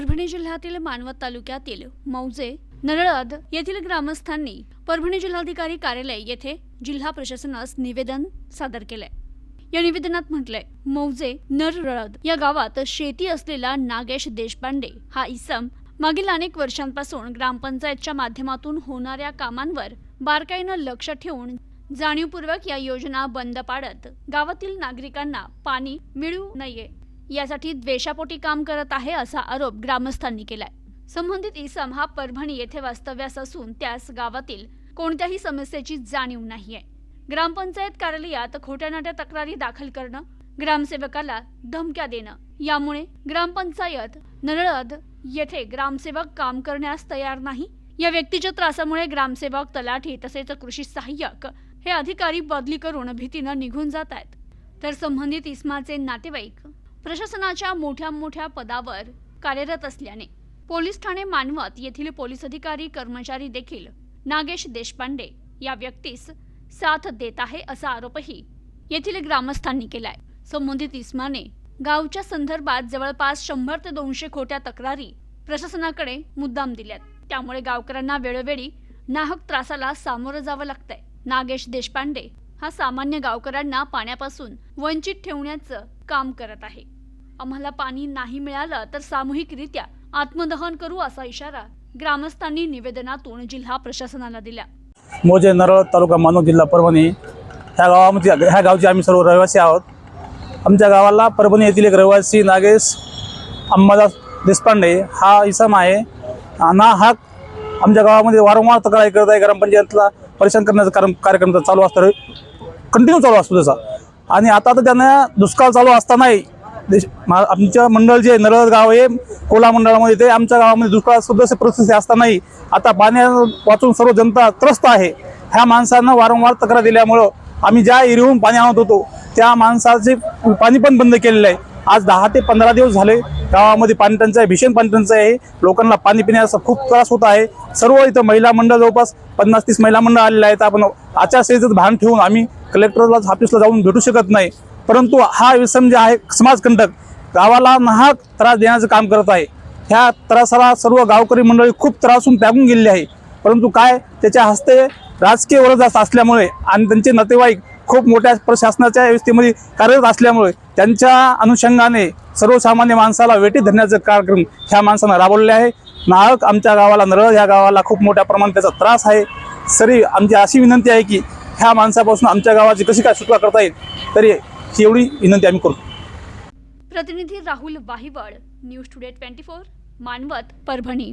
परभणी जिल्ह्यातील मानवत तालुक्यातील मौजे नरळद येथील ग्रामस्थांनी परभणी जिल्हाधिकारी कार्यालय येथे जिल्हा प्रशासनास निवेदन सादर केलंय या निवेदनात म्हटलंय मौजे नरळद या गावात शेती असलेला नागेश देशपांडे हा इसम मागील अनेक वर्षांपासून ग्रामपंचायतच्या माध्यमातून होणाऱ्या कामांवर बारकाईनं लक्ष ठेवून जाणीवपूर्वक या योजना बंद पाडत गावातील नागरिकांना पाणी मिळू नये. यासाठी द्वेषापोटी काम करत आहे असा आरोप ग्रामस्थांनी केलाय. संबंधित इसम हा परभणी येथे वास्तव्यास असून त्यास गावातील कोणत्याही समस्येची जाणीव नाहीये. ग्रामपंचायत कार्यालयात खोट्या नाट्या तक्रारी दाखल करणं ग्रामसेवकाला धमक्या देणं यामुळे ग्रामपंचायत नरळद येथे ग्रामसेवक काम करण्यास तयार नाही. या व्यक्तीच्या त्रासामुळे ग्रामसेवक तलाठी तसेच कृषी सहाय्यक हे अधिकारी बदली करून भीतीनं निघून जात आहेत. तर संबंधित इस्माचे नातेवाईक प्रशासनाच्या मोठ्या मोठ्या पदावर कार्यरत असल्याने पोलीस ठाणे मानवत येथील पोलीस अधिकारी कर्मचारी देखील नागेश देशपांडे या व्यक्तीस साथ देत आहे असा आरोपही येथील ग्रामस्थांनी केलाय. संबंधित इस्माने गावच्या संदर्भात जवळपास शंभर ते दोनशे खोट्या तक्रारी प्रशासनाकडे मुद्दाम दिल्यात. त्यामुळे गावकऱ्यांना वेळोवेळी नाहक त्रासाला सामोरं जावं लागतंय. नागेश देशपांडे हा सामान्य गावकऱ्यांना पाण्यापासून वंचित ठेवण्याचं काम करत आहे. आम्हाला पाणी नाही मिळालं तर सामूहिकरित्या आत्मदहन करू असा इशारा ग्रामस्थांनी निवेदनातून जिल्हा प्रशासनाला दिला. मोजे नरळ तालुका मानव जिल्हा परभणी ह्या गावामध्ये ह्या गावचे आम्ही सर्व रहिवासी आहोत. आमच्या गावाला परभणी येथील एक रहिवासी नागेश अंबादास देशपांडे हा इसम आहे. ना हा आमच्या गावामध्ये वारंवार तक्रार करत आहे. ग्रामपंचायतला परेशान करण्याचा कार्यक्रम चालू असतो. कंटिन्यू चालू असतो त्याचा. आणि आता तर त्यांना दुष्काळ चालू असतानाही देश मा- आमच्या मंडळ जे नरळ गाव आहे कोला मंडळामध्ये ते आमच्या गावामध्ये दुष्काळ सदस्य परिस्थिती असतानाही आता पाण्या वाचून सर्व जनता त्रस्त आहे. ह्या माणसांना वारंवार तक्रार दिल्यामुळं आम्ही ज्या एरियाहून पाणी आणत होतो त्या माणसाचे पाणी पण बंद केलेलं आहे. आज दहा ते पंधरा दिवस झाले गावामध्ये पाणी टंचाई भीषण पाणी टंचाई आहे. लोकांना पाणी पिण्याचा खूप त्रास होत आहे. सर्व इथं महिला मंडळ जवळपास पन्नास तीस महिला मंडळ आलेलं आहेत. आपण आचारसंहितेचं भान ठेवून आम्ही कलेक्टरला ऑफिसला जाऊन भेटू शकत नाही. परंतु हा विषम जे आहे समाजकंटक गावाला नाहक त्रास देण्याचं काम करत आहे. ह्या त्रासाला सर्व गावकरी मंडळी खूप त्रासून त्यागून गेलेली आहे. परंतु काय त्याच्या हस्ते राजकीय वरद असल्यामुळे आणि त्यांचे नातेवाईक खूप मोठ्या प्रशासनाच्या व्यवस्थेमध्ये कार्यरत असल्यामुळे त्यांच्या अनुषंगाने सर्वसामान्य माणसाला वेटी धरण्याचं कार्यक्रम ह्या माणसानं राबवलेले आहे. नाहक आमच्या गावाला नरळ ह्या गावाला खूप मोठ्या प्रमाणात त्याचा त्रास आहे. सरी आमची अशी विनंती आहे की ह्या माणसापासून आमच्या गावाची कशी काय सुटका करता येईल तरी ही एवढी विनंती आम्ही करू प्रतिनिधी Rahul Wahiwal news today twenty four Manwat Parbhani.